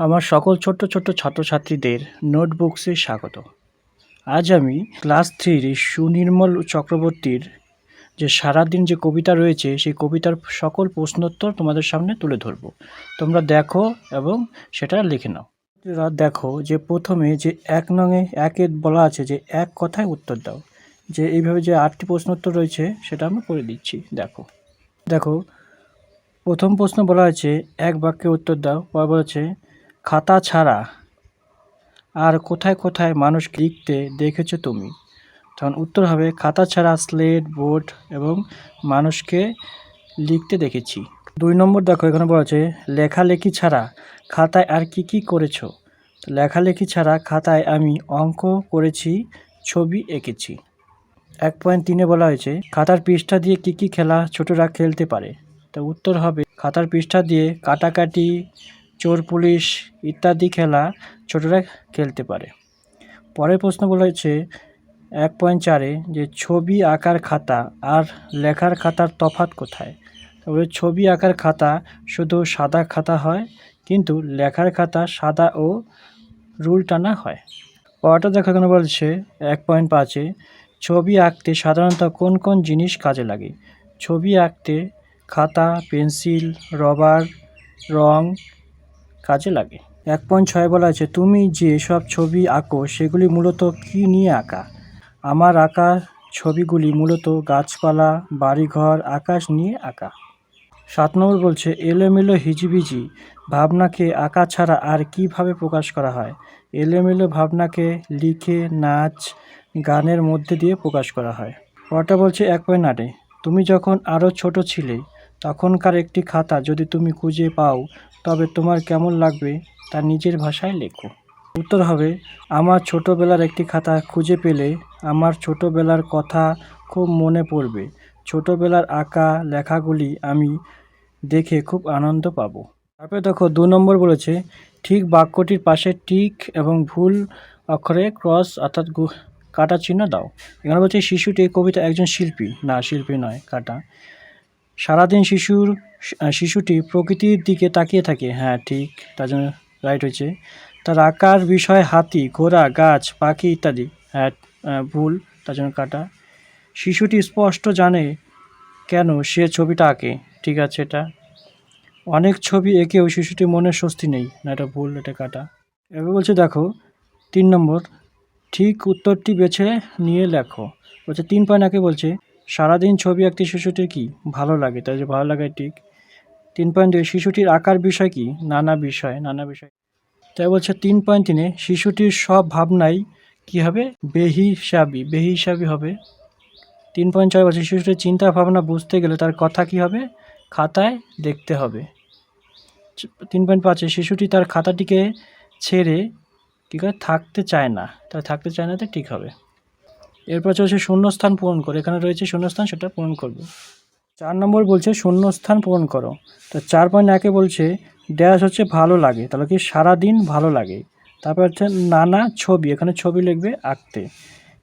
আমার সকল ছোট্ট ছোট্ট ছাত্রছাত্রীদের নোটবুকসে স্বাগত। আজ আমি ক্লাস থ্রির সুনির্মল চক্রবর্তীর যে সারাদিন যে কবিতা রয়েছে, সেই কবিতার সকল প্রশ্নোত্তর তোমাদের সামনে তুলে ধরবো। তোমরা দেখো এবং সেটা লিখে নাও। দেখো যে প্রথমে যে এক নঙে একে বলা আছে যে এক কথায় উত্তর দাও। যে এইভাবে যে আটটি প্রশ্নোত্তর রয়েছে, সেটা আমি করে দিচ্ছি। দেখো। দেখো, প্রথম প্রশ্ন বলা হয়েছে এক বাক্যে উত্তর দাও। পর বলেছে খাতা ছাড়া। আর কোথায় কোথায় মানুষ লিখতে দেখেছ তুমি? তখন উত্তর হবে, খাতা ছাড়া স্লেট, বোর্ড এবং মানুষকে লিখতে দেখেছি। দুই নম্বর দেখো, এখানে বলা আছে, লেখালেখি ছাড়া খাতায় আর কি কি করেছ? লেখালেখি ছাড়া খাতায় আমি অঙ্ক করেছি, ছবি এঁকেছি। এক পয়েন্ট তিনে বলা হয়েছে, খাতার পৃষ্ঠা দিয়ে কি কি খেলা ছোটরা খেলতে পারে? তো উত্তর হবে, খাতার পৃষ্ঠা দিয়ে কাটাকাটি চোর, পুলিশ ইত্যাদি খেলা ছোটরা খেলতে পারে। পরের প্রশ্ন বলেছে এক পয়েন্ট চারে যে ছবি আঁকার খাতা আর লেখার খাতার তফাৎ কোথায়? তবে ছবি আঁকার খাতা শুধু সাদা খাতা হয়, কিন্তু লেখার খাতা সাদা ও রুল টানা হয়। পরটা দেখা এখানে বলছে এক পয়েন্ট পাঁচে ছবি আঁকতে সাধারণত কোন কোন জিনিস কাজে লাগে? ছবি আঁকতে খাতা, পেন্সিল, রবার, রং কাজে লাগে। এক পয়েন্ট ছয় বলা আছে, তুমি যে সব ছবি আঁকো, সেগুলি মূলত কী নিয়ে আঁকা? আমার আঁকা ছবিগুলি মূলত গাছপালা, বাড়িঘর, আকাশ নিয়ে আঁকা। সাত নম্বর বলছে, এলোমেলো হিজিবিজি, ভাবনাকে আঁকা ছাড়া আর কীভাবে প্রকাশ করা হয়? এলোমেলো ভাবনাকে লিখে, নাচ, গানের মধ্যে দিয়ে প্রকাশ করা হয়। পরটা বলছে, এক পয়েন্ট আটে, তুমি যখন আরও ছোট ছিলে তখনকার একটি খাতা যদি তুমি খুঁজে পাও, তবে তোমার কেমন লাগবে তা নিজের ভাষায় লেখো। উত্তর হবে, আমার ছোটোবেলার একটি খাতা খুঁজে পেলে আমার ছোটোবেলার কথা খুব মনে পড়বে। ছোটোবেলার আঁকা লেখাগুলি আমি দেখে খুব আনন্দ পাবো। তারপরে দেখো, দু নম্বর বলেছে, ঠিক বাক্যটির পাশে টিক এবং ভুল অক্ষরে ক্রস অর্থাৎ কাটা চিহ্ন দাও। এখানে বলছে, শিশুটি কবিতা একজন শিল্পী। না, শিল্পী নয়, কাটা। সারাদিন শিশুর শিশুটি প্রকৃতির দিকে তাকিয়ে থাকে। হ্যাঁ ঠিক, তার জন্য রাইট হয়েছে। তার আঁকার বিষয় হাতি, ঘোড়া, গাছ, পাখি ইত্যাদি। হ্যাঁ ভুল, তার জন্য কাটা। শিশুটি স্পষ্ট জানে কেন সে ছবিটা আঁকে। ঠিক আছে, এটা। অনেক ছবি এঁকেও শিশুটির মনে স্বস্তি নেই। না, এটা ভুল, এটা কাটা। এবার বলছে, দেখো, তিন নম্বর, ঠিক উত্তরটি বেছে নিয়ে লেখো। বলছে, তিন পয়েন্ট একে বলছে সারাদিন ছবি আঁকতে শিশুটির কি ভালো লাগে? তাই যে ভালো লাগে ঠিক। তিন পয়েন্ট দুই শিশুটির আঁকার বিষয় কি? নানা বিষয় নানা বিষয়। তাই বলছে তিন পয়েন্ট তিনে শিশুটির সব ভাবনাই কি হবে? বেহিসাবি বেহিসাবি হবে। তিন পয়েন্ট ছয় বলছে শিশুটির চিন্তা ভাবনা বুঝতে গেলে তার কথা কি হবে? খাতায় দেখতে হবে। তিন পয়েন্ট পাঁচে শিশুটি তার খাতাটিকে ছেড়ে কী করে? থাকতে চায় না। তাই থাকতে চায় না তো ঠিক হবে। এরপর চলছে শূন্যস্থান পূরণ করো। এখানে রয়েছে শূন্যস্থান, সেটা পূরণ করবে। চার নম্বর বলছে শূন্যস্থান পূরণ করো। তো চার পয়েন্ট একে বলছে ড্যাশ হচ্ছে ভালো লাগে। তাহলে কি সারাদিন ভালো লাগে? তারপর হচ্ছে নানা ছবি, এখানে ছবি লিখবে আঁকতে।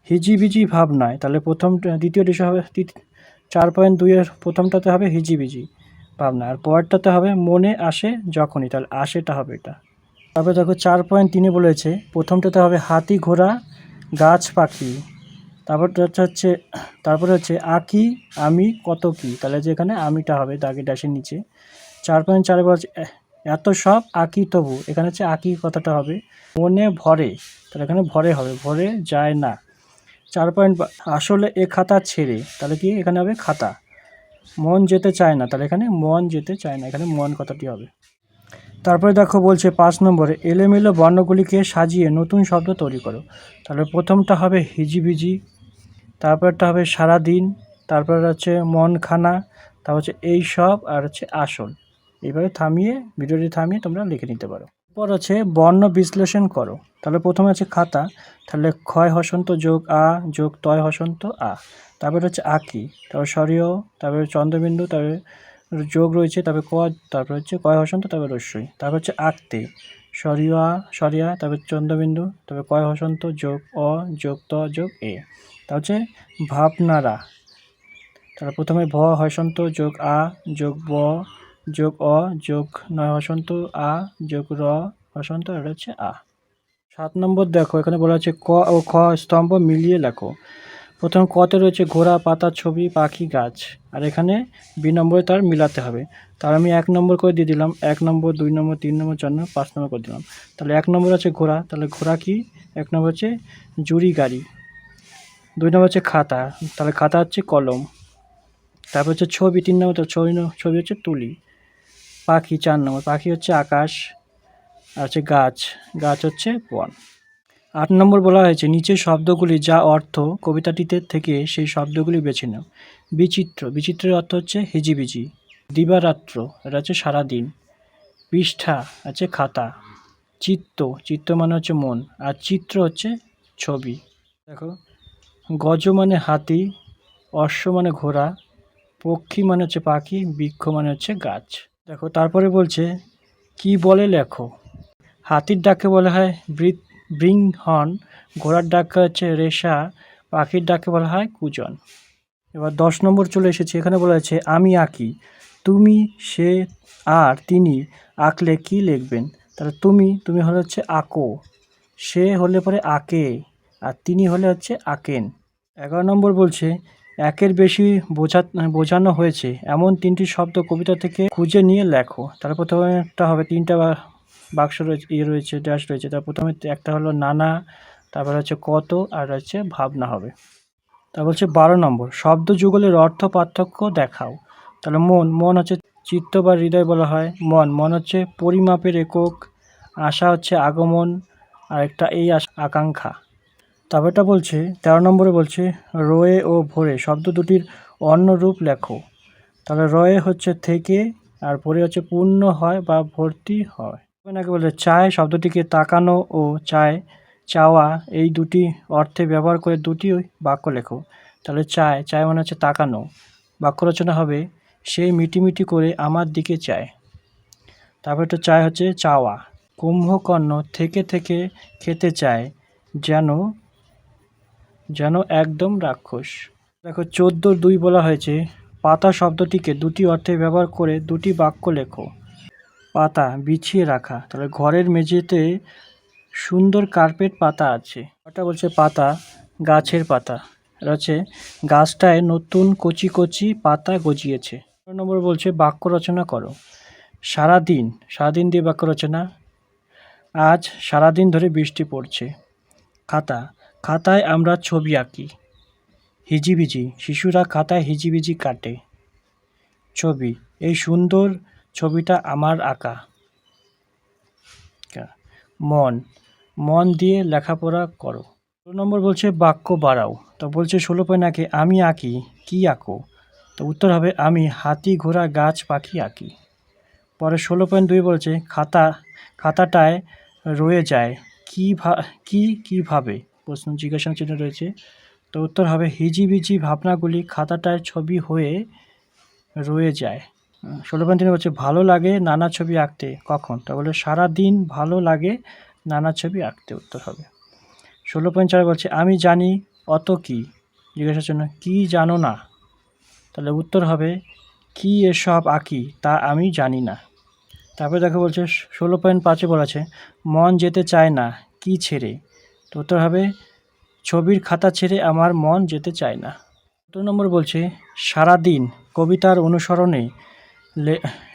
হিজিবিজি ভাবনায়, তাহলে প্রথম দ্বিতীয়টি হবে তৃত- চার পয়েন্ট দুইয়ের প্রথমটাতে হবে হিজিবিজি ভাবনা। আর পরেরটাতে হবে মনে আসে যখনই, তাহলে আসেটা হবে এটা। তারপরে দেখো চার পয়েন্ট তিনে বলেছে, প্রথমটাতে হবে হাতি ঘোড়া, গাছ পাখি। তারপরটা হচ্ছে তারপরে হচ্ছে আঁকি আমি কত কি? তাহলে যে এখানে আমিটা হবে দাগে ড্যাশের নিচে। চার পয়েন্ট চারে বলছে এত সব আঁকি তবু? এখানে হচ্ছে আঁকি কথাটা হবে। মনে ভরে, তাহলে এখানে ভরে হবে, ভরে যায় না। চার পয়েন্ট আসলে এ খাতা ছেড়ে, তাহলে কি এখানে হবে খাতা? মন যেতে চায় না, তাহলে এখানে মন যেতে চায় না, এখানে মন কথাটি হবে। তারপরে দেখো বলছে পাঁচ নম্বরে, এলোমেলো বর্ণগুলিকে সাজিয়ে নতুন শব্দ তৈরি করো। তাহলে প্রথমটা হবে হিজিবিজি তারপরটা হবে সারাদিন, তারপর হচ্ছে মনখানা, তারপর হচ্ছে এই সব আর হচ্ছে আসল। এইভাবে থামিয়ে, ভিডিওটি থামিয়ে তোমরা লিখে নিতে পারো। এরপর হচ্ছে বর্ণ বিশ্লেষণ করো। তাহলে প্রথমে আছে খাতা, তাহলে ক্ষয় হসন্ত যোগ আ, যোগ তয় হসন্ত আ। তারপর হচ্ছে আঁকি, তারপর সরিয় তারপরে চন্দ্রবিন্দু, তারপরে যোগ রয়েছে, তারপরে ক, তারপর হচ্ছে কয় হসন্ত, তারপর রস্যই। তারপর হচ্ছে আঁকতে সরিয়া সরিয়া তারপর চন্দ্রবিন্দু, তারপর কয় হসন্ত, যোগ অ, যোগ ত, যোগ এ। তা হচ্ছে ভাবনারা। তাহলে প্রথমে ভ হসন্ত যোগ আ, যোগ ব, যোগ অ, যোগ নয় হসন্ত আ, যোগ র হসন্ত এটা হচ্ছে আ। সাত নম্বর দেখো, এখানে বলা আছে ক ও খ স্তম্ভ মিলিয়ে লেখো। প্রথম কতে রয়েছে ঘোড়া, পাতা, ছবি, পাখি, গাছ। আর এখানে বি নম্বরে তার মিলাতে হবে। তার আমি এক নম্বর করে দিয়ে দিলাম, এক নম্বর, দুই নম্বর, তিন নম্বর, চার নম্বর, পাঁচ নম্বর করে দিলাম। তাহলে এক নম্বর আছে ঘোড়া, তাহলে ঘোড়া কি? এক নম্বর হচ্ছে জুড়ি গাড়ি। দুই নম্বর হচ্ছে খাতা, তাহলে খাতা হচ্ছে কলম, তারপর হচ্ছে ছবি, তিন নম্বর ছবি ছবি হচ্ছে তুলি, পাখি চার নম্বর, পাখি হচ্ছে আকাশ, আর হচ্ছে গাছ গাছ হচ্ছে বন। আট নম্বর বলা হয়েছে নিচের শব্দগুলি যা অর্থ, কবিতাটিতে থেকে সেই শব্দগুলি বেছে নাও। বিচিত্র, বিচিত্রের অর্থ হচ্ছে হিজিবিজি, দিবারাত্র এটা হচ্ছে সারাদিন, পৃষ্ঠা আছে খাতা, চিত্ত চিত্ত মানে হচ্ছে মন, আর চিত্র হচ্ছে ছবি। দেখো গজ মানে হাতি, অশ্ব মানে ঘোড়া, পক্ষী মানে হচ্ছে পাখি, বৃক্ষ মানে হচ্ছে গাছ। দেখো, তারপরে বলছে, কি বলে লেখো? হাতির ডাকে বলা হয় ব্রিং হর্ন ঘোড়ার ডাকে হচ্ছে রেশা, পাখির ডাকে বলা হয় কুজন। এবার দশ নম্বর চলে এসেছে, এখানে বলা হয়েছে, আমি আঁকি। তুমি, সে, আর, তিনি আঁকলে কি লিখবেন? তাহলে তুমি তুমি হলে হচ্ছে আঁকো। সে হলে পরে আঁকে, আর তিনি হলে হচ্ছে আঁকেন। এগারো নম্বর বলছে, একের বেশি বোঝা বোঝানো হয়েছে। এমন তিনটি শব্দ কবিতা থেকে খুঁজে নিয়ে লেখো। তার প্রথমে একটা হবে, তিনটা বাক্স রয়েছে ইয়ে রয়েছে ড্যাশ রয়েছে। তার প্রথমে একটা হলো নানা, তারপর হচ্ছে কত, আর হচ্ছে ভাবনা হবে। তারপর বলছে, বারো নম্বর, শব্দ যুগলের অর্থ পার্থক্য দেখাও। তাহলে মন মন হচ্ছে চিত্ত বা হৃদয় বলা হয়। মন মন হচ্ছে পরিমাপের একক। আশা হচ্ছে আগমন। আর একটা এই আশা আকাঙ্ক্ষা। তারপরটা বলছে, তেরো নম্বরে বলছে, রয়ে ও ভোরে, শব্দ দুটির অন্য রূপ লেখো। তাহলে রয়ে হচ্ছে থেকে, আর ভোরে হচ্ছে পূর্ণ হয় বা ভর্তি হয়। নাকি বলে চায়, শব্দটিকে তাকানো ও চায়, চাওয়া, এই দুটি অর্থে ব্যবহার করে দুটি বাক্য লেখো। তাহলে চায় চায় মানে হচ্ছে তাকানো। বাক্য রচনা হবে সেই মিটিমিটি করে আমার দিকে চায়। তারপর একটা চায় হচ্ছে চাওয়া। কুম্ভকর্ণ থেকে থেকে খেতে চায়, যেন যেন একদম রাক্ষস। দেখো চোদ্দ দুই বলা হয়েছে, পাতা শব্দটিকে দুটি অর্থে ব্যবহার করে দুটি বাক্য লেখো। পাতা বিছিয়ে রাখা। তাহলে ঘরের মেঝেতে সুন্দর কার্পেট পাতা আছে। ওটা বলছে পাতা, গাছের পাতা। এটা হচ্ছে, গাছটায় নতুন কচি কচি পাতা গজিয়েছে। নম্বর বলছে, বাক্য রচনা করো। সারাদিন সারাদিন দিয়ে বাক্য রচনা। আজ সারাদিন ধরে বৃষ্টি পড়ছে। খাতা খাতায় আমরা ছবি আঁকি। হিজিবিজি, শিশুরা খাতায় হিজিবিজি কাটে। ছবি, এই সুন্দর ছবিটা আমার আঁকা। মন মন দিয়ে লেখাপড়া করো। ষোলো নম্বর বলছে, বাক্য বাড়াও। তো বলছে, ষোলো পয়েন্ট আঁকে, আমি আঁকি, কি আঁকো? তো উত্তর হবে, আমি হাতি ঘোড়া গাছ পাখি আঁকি। পরে ষোলো পয়েন্ট দুই বলছে, খাতা, খাতাটায় রয়ে যায়, কী ভা, কী, কীভাবে? প্রশ্ন জিজ্ঞাসা চিহ্ন রয়েছে। তো উত্তর হবে, হিজিবিজি ভাবনাগুলি খাতাটায় ছবি হয়ে রয়ে যায়। ষোলো পয়েন্ট তিনে বলছে, ভালো লাগে নানা ছবি আঁকতে। কখন? তা বলে সারা দিন ভালো লাগে নানা ছবি আঁকতে। উত্তর হবে। ষোলো পয়েন্ট চার বলছে, আমি জানি অত কি। জিজ্ঞাসা চিহ্ন কি জানো না? তাহলে উত্তর হবে, কি এসব আঁকি তা আমি জানি না। তারপরে দেখো বলছে, ষোলো পয়েন্ট পাঁচে বলেছে, মন যেতে চায় না, কি ছেড়ে? তো ছবির খাতা ছেড়ে আমার মন যেতে চায় না। দু নম্বর বলছে, সারাদিন কবিতার অনুসরণে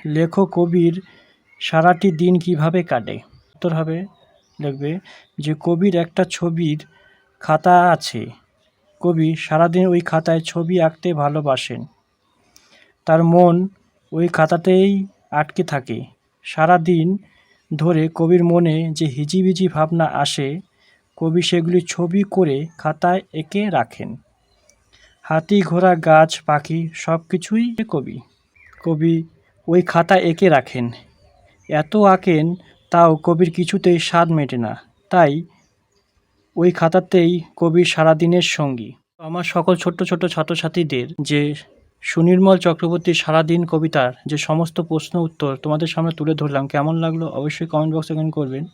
লেখক কবির সারাটি দিন কীভাবে কাটে? উত্তর হবে লিখবে যে কবির একটা ছবির খাতা আছে। কবি সারাদিন ওই খাতায় ছবি আঁকতে ভালোবাসেন। তার মন ওই খাতাতেই আটকে থাকে। সারা দিন ধরে কবির মনে যে হিজিবিজি ভাবনা আসে কবি সেগুলি ছবি করে খাতায় এঁকে রাখেন। হাতি, ঘোড়া, গাছ, পাখি সব কিছুই কবি। কবি ওই খাতা এঁকে রাখেন। এত আঁকেন, তাও কবির কিছুতেই স্বাদ মেটে না। তাই ওই খাতাতেই কবির সারাদিনের সঙ্গী। আমার সকল ছোট্ট ছোট্ট ছাত্রছাত্রীদের যে সুনির্মল চক্রবর্তীর সারাদিন কবিতার যে সমস্ত প্রশ্ন উত্তর তোমাদের সামনে তুলে ধরলাম, কেমন লাগল অবশ্যই কমেন্ট বক্সে কমেন্ট করবেন।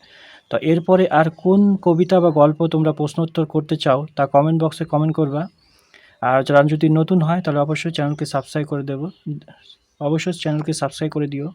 তো এরপরে আর কোন কবিতা বা গল্প তোমরা প্রশ্নোত্তর করতে চাও, তা কমেন্ট বক্সে কমেন্ট করবা। আর যারা যদি নতুন হয়, তাহলে অবশ্যই চ্যানেলকে সাবস্ক্রাইব করে দেব। অবশ্যই চ্যানেলকে সাবস্ক্রাইব করে দিও।